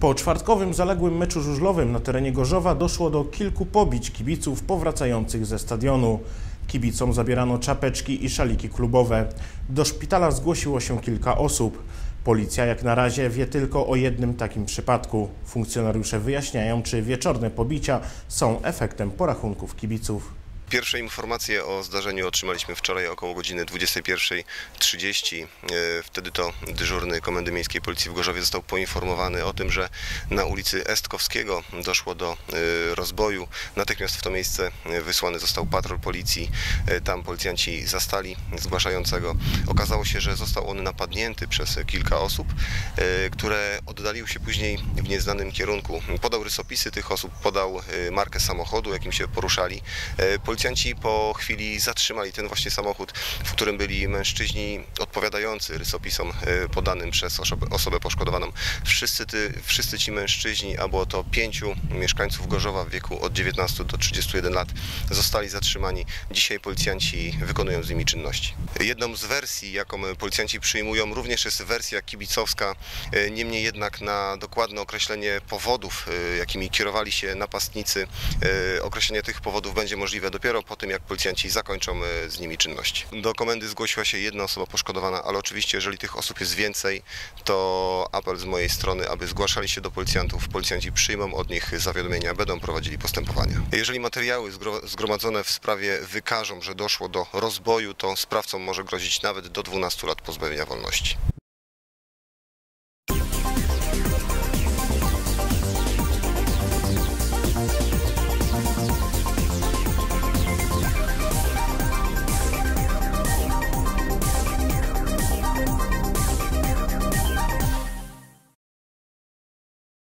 Po czwartkowym zaległym meczu żużlowym na terenie Gorzowa doszło do kilku pobić kibiców powracających ze stadionu. Kibicom zabierano czapeczki i szaliki klubowe. Do szpitala zgłosiło się kilka osób. Policja jak na razie wie tylko o jednym takim przypadku. Funkcjonariusze wyjaśniają, czy wieczorne pobicia są efektem porachunków kibiców. Pierwsze informacje o zdarzeniu otrzymaliśmy wczoraj około godziny 21.30. E, Wtedy to dyżurny Komendy Miejskiej Policji w Gorzowie został poinformowany o tym, że na ulicy Estkowskiego doszło do e, rozboju. Natychmiast w to miejsce e, wysłany został patrol policji. Tam policjanci zastali zgłaszającego. Okazało się, że został on napadnięty przez kilka osób, które oddaliły się później w nieznanym kierunku. Podał rysopisy tych osób, podał markę samochodu, jakim się poruszali. E, Policjanci po chwili zatrzymali ten właśnie samochód, w którym byli mężczyźni odpowiadający rysopisom e, podanym przez osobę, poszkodowaną. Wszyscy, ty, wszyscy ci mężczyźni, a było to pięciu mieszkańców Gorzowa w wieku od 19 do 31 lat, zostali zatrzymani. Dzisiaj policjanci wykonują z nimi czynności. Jedną z wersji, jaką policjanci przyjmują, również jest wersja kibicowska, e, niemniej jednak na dokładne określenie powodów, e, jakimi kierowali się napastnicy, określenie tych powodów będzie możliwe dopiero po tym, jak policjanci zakończą e, z nimi czynności. Do komendy zgłosiła się jedna osoba poszkodowana, ale oczywiście, jeżeli tych osób jest więcej, to apel z mojej strony, aby zgłaszali się do policjantów. Policjanci przyjmą od nich zawiadomienia, będą prowadzili postępowania. Jeżeli materiały zgro- zgromadzone w sprawie wykażą, że doszło do rozboju, to sprawcom może grozić nawet do 12 lat pozbawienia wolności.